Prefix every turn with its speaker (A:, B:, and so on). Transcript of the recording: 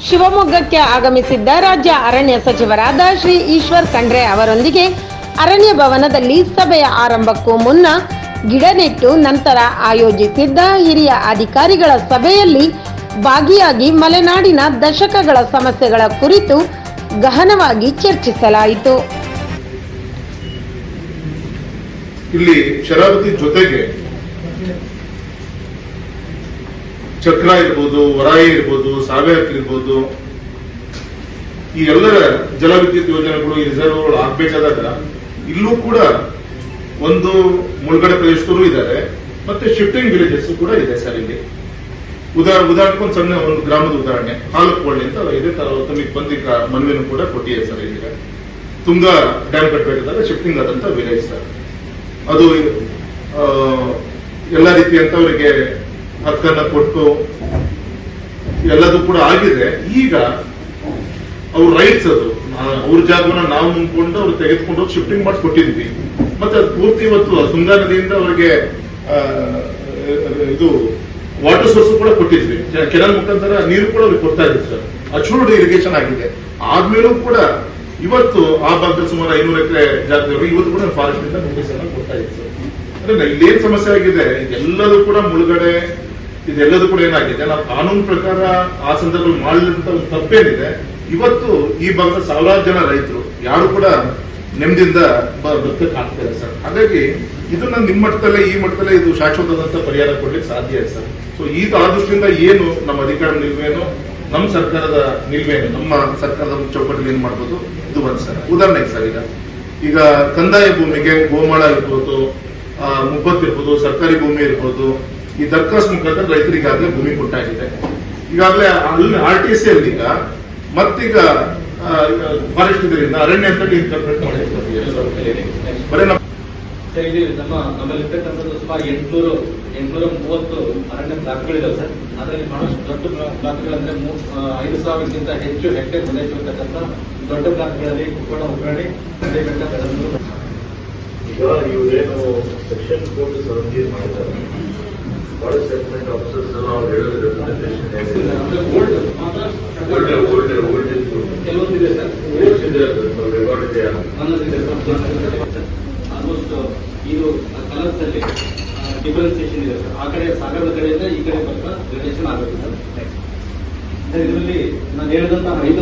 A: ಶಿವಮೊಗ್ಗಕ್ಕೆ ಆಗಮಿಸಿದ್ದ ರಾಜ್ಯ ಅರಣ್ಯ ಸಚಿವರಾದ ಶ್ರೀ ಈಶ್ವರ್ ಖಂಡ್ರೆ ಅವರೊಂದಿಗೆ ಅರಣ್ಯ ಭವನದಲ್ಲಿ ಸಭೆಯ ಆರಂಭಕ್ಕೂ ಮುನ್ನ ಗಿಡ ನೆಟ್ಟು ನಂತರ ಆಯೋಜಿಸಿದ್ದ ಹಿರಿಯ ಅಧಿಕಾರಿಗಳ ಸಭೆಯಲ್ಲಿ ಭಾಗಿಯಾಗಿ ಮಲೆನಾಡಿನ ದಶಕಗಳ ಸಮಸ್ಯೆಗಳ ಕುರಿತು ಗಹನವಾಗಿ ಚರ್ಚಿಸಲಾಯಿತು.
B: ಇಲ್ಲಿ ಶರಾವತಿ ಜೊತೆಗೆ ಚಕ್ರ ಇರ್ಬೋದು ವರಾಯಿ ಇರ್ಬೋದು ಸಾವೇತ್ ಇರ್ಬೋದು, ಈ ಎಲ್ಲರ ಜಲವಿದ್ಯುತ್ ಯೋಜನೆಗಳು ರಿಸರ್ವ್ಗಳು ಆಗ್ಬೇಕಾದಾಗ ಇಲ್ಲೂ ಕೂಡ ಒಂದು ಮುಳುಗಡೆ ಪ್ರದೇಶದವರು ಇದ್ದಾರೆ. ಮತ್ತೆ ಶಿಫ್ಟಿಂಗ್ ವಿಲೇಜಸ್ ಕೂಡ ಇದೆ ಸರ್ ಇಲ್ಲಿ. ಉದಾಹರಣೆ ಉದಾಹರಣೆಗೆ ಒಂದು ಸಣ್ಣ ಒಂದು ಗ್ರಾಮದ ಉದಾಹರಣೆ. ಹಾಲಕ್ಕೊಳ್ಳಿ ಅಂತ ಇದೆ. ತರ ತಮಗೆ ಬಂದಿದ್ದ ಮನವಿಯನ್ನು ಕೂಡ ಕೊಟ್ಟಿದೆ ಸರ್ ಇಲ್ಲಿ. ತುಂಗಾ ಡ್ಯಾಮ್ ಕಟ್ಟಬೇಕಾದಾಗ ಶಿಫ್ಟಿಂಗ್ ಆದಂತ ವಿಲೇಜ್ ಸರ್. ಅದು ಎಲ್ಲ ರೀತಿಯಂತವರಿಗೆ ಹಕ್ಕನ್ನ ಕೊಟ್ಟು ಎಲ್ಲದೂ ಕೂಡ ಆಗಿದೆ. ಈಗ ಅವ್ರ ರೈಟ್ಸ್ ಅದು. ಅವ್ರ ಜಾಗವನ್ನ ನಾವು ಮುಂದ್ಕೊಂಡು ಅವ್ರು ತೆಗೆದುಕೊಂಡು ಹೋಗಿ ಶಿಫ್ಟಿಂಗ್ ಮಾಡಿ ಕೊಟ್ಟಿದ್ವಿ ಮತ್ತೆ ಅದು ಪೂರ್ತಿ ಇವತ್ತು ಸುಂದರ ನದಿಯಿಂದ ಅವರಿಗೆ ಇದು ವಾಟರ್ ಸೋರ್ಸ್ ಕೂಡ ಕೊಟ್ಟಿದ್ವಿ. ಕೆರೆ ಮುಖಾಂತರ ನೀರು ಕೂಡ ಅವ್ರಿಗೆ ಕೊಡ್ತಾ ಇದ್ವಿ ಸರ್. ಅಚೂರ್ಡ್ ಇರಿಗೇಷನ್ ಆಗಿದೆ. ಆದ್ಮೇಲೂ ಕೂಡ ಇವತ್ತು ಆ ಭಾಗದ ಸುಮಾರು ಐನೂರು ಎಕರೆ ಜಾಗದವರು ಇವತ್ತು ಕೂಡ ಫಾರೆಸ್ಟ್ ಇಂದ ನೋಟಿಸ್ ಅನ್ನ ಕೊಡ್ತಾ ಇತ್ತು ಅಂದ್ರೆ ಇಲ್ಲೇನ್ ಸಮಸ್ಯೆ ಆಗಿದೆ. ಎಲ್ಲದೂ ಕೂಡ ಮುಳುಗಡೆ ಇದೆಲ್ಲದೂ ಕೂಡ ಏನಾಗಿದೆ? ನಾವು ಕಾನೂನು ಪ್ರಕಾರ ಆ ಸಂದರ್ಭದಲ್ಲಿ ಮಾಡಿದಂತ ಒಂದು ತಪ್ಪೇನಿದೆ. ಇವತ್ತು ಈ ಭಾಗದ ಸಾವಿರಾರು ಜನ ರೈತರು, ಯಾರು ಕೂಡ ನೆಮ್ಮದಿಯಿಂದ ಬದುಕಕ್ಕೆ ಆಗ್ತಾ ಇಲ್ಲ ಸರ್. ಹಾಗಾಗಿ ಇದನ್ನ ನಿಮ್ಮ ಮಟ್ಟದಲ್ಲೇ, ಈ ಮಟ್ಟದಲ್ಲೇ ಇದು ಶಾಶ್ವತದಂತ ಪರಿಹಾರ ಕೊಡ್ಲಿಕ್ಕೆ ಸಾಧ್ಯ ಇದೆ ಸರ್. ಸೊ ಈಗ ಆ ದೃಷ್ಟಿಯಿಂದ ಏನು ನಮ್ಮ ಅಧಿಕಾರ ನಿಲ್ವೇನು, ನಮ್ಮ ಸರ್ಕಾರದ ನಿಲ್ವೇನು, ನಮ್ಮ ಸರ್ಕಾರದ ಚೌಕಟ್ಟಿಗೆ ಏನ್ ಮಾಡ್ಬೋದು? ಇದು ಒಂದು ಸರ್. ಉದಾಹರಣೆಗೆ ಸರ್, ಈಗ ಈಗ ಕಂದಾಯ ಭೂಮಿಗೆ ಗೋಮಾಳ ಇರ್ಬೋದು ಮುಬ್ಬತ್ತು ಇರ್ಬೋದು, ಸರ್ಕಾರಿ ಭೂಮಿ ಇರ್ಬೋದು ಈ ದರ್ಖಾಸ್ತು ಮುಖಾಂತರ ರೈತರಿಗೆ ಈಗಾಗಲೇ ಭೂಮಿ ಕೊಟ್ಟಾಗಿದೆ. ಈಗಾಗಲೇ ಅಲ್ಲಿ ಆರ್ ಟಿ ಸಿ ಅಲ್ಲಿ ಈಗ ಮತ್ತೀಗ ಫಾರೆಸ್ಟ್ ಇದರಿಂದ ಅರಣ್ಯ ಅಂತ ಇನ್ಕರ್ಪೊರೇಟ್ ಮಾಡಿರ್ತಾರೆ ಬರೀ ನಮ್ಮ
C: ಸರ್ ನಮ್ಮ ನಮ್ಮಲ್ಲಿ ಇರ್ತಕ್ಕಂಥದ್ದು ಸುಮಾರು ಎಂಟ್ನೂರು ಎಂಟ್ನೂರ ಮೂವತ್ತು ಅರಣ್ಯ ಬ್ಲಾಕ್ಗಳಿದಾವೆ ಸರ್. ಅದರಲ್ಲಿ ಬಹಳಷ್ಟು ದೊಡ್ಡ ಬ್ಲಾಕ್ಗಳಂದ್ರೆ ಐದು ಸಾವಿರಕ್ಕಿಂತ ಹೆಚ್ಚು ಹೆಕ್ಟೇರ್ ಪ್ರದೇಶ ಇರತಕ್ಕಂಥ ದೊಡ್ಡ ಬ್ಲಾಕ್ಗಳಲ್ಲಿ ಕುಕ್ಕಡ ಉಗ್ರಣಿ ಬೆಟ್ಟ ಬೆಳಗೂರು
D: ಈಗ ಇವ್ರೇನು ಸೆಕ್ಷನ್ ಕೋರ್ಟ್ ಮಾಡಿದ್ದಾರೆ. ಫಾರೆಸ್ಟ್ ಸೆಗ್ಮೆಂಟ್ ಆಫೀಸರ್ಸ್ ಅವ್ರು ಹೇಳೋದು ರೆಪ್ರೆಸೆಂಟೇಷನ್
C: ಕೆಲವೊಂದಿದೆ ಸರ್.
D: ರೆಕಾರ್ಡ್ ಇದೆಯಾ
C: ನನ್ನದಿದೆ ಆಲ್ಮೋಸ್ಟ್ ಇದು ಕಲರ್ಸ್ ಅಲ್ಲಿ ಡಿಫರೆನ್ಸಿಯೇಷನ್ ಇದೆ ಸರ್. ಆ ಕಡೆ ಸಾಗರದ ಕಡೆಯಿಂದ ಈ ಕಡೆ ಬರ್ತಾ ಗ್ರೇಡೇಷನ್ ಆಗುತ್ತೆ ಸರ್. ಸರ್ ಇದರಲ್ಲಿ ನಾನು ಹೇಳಿದಂತ ಐದು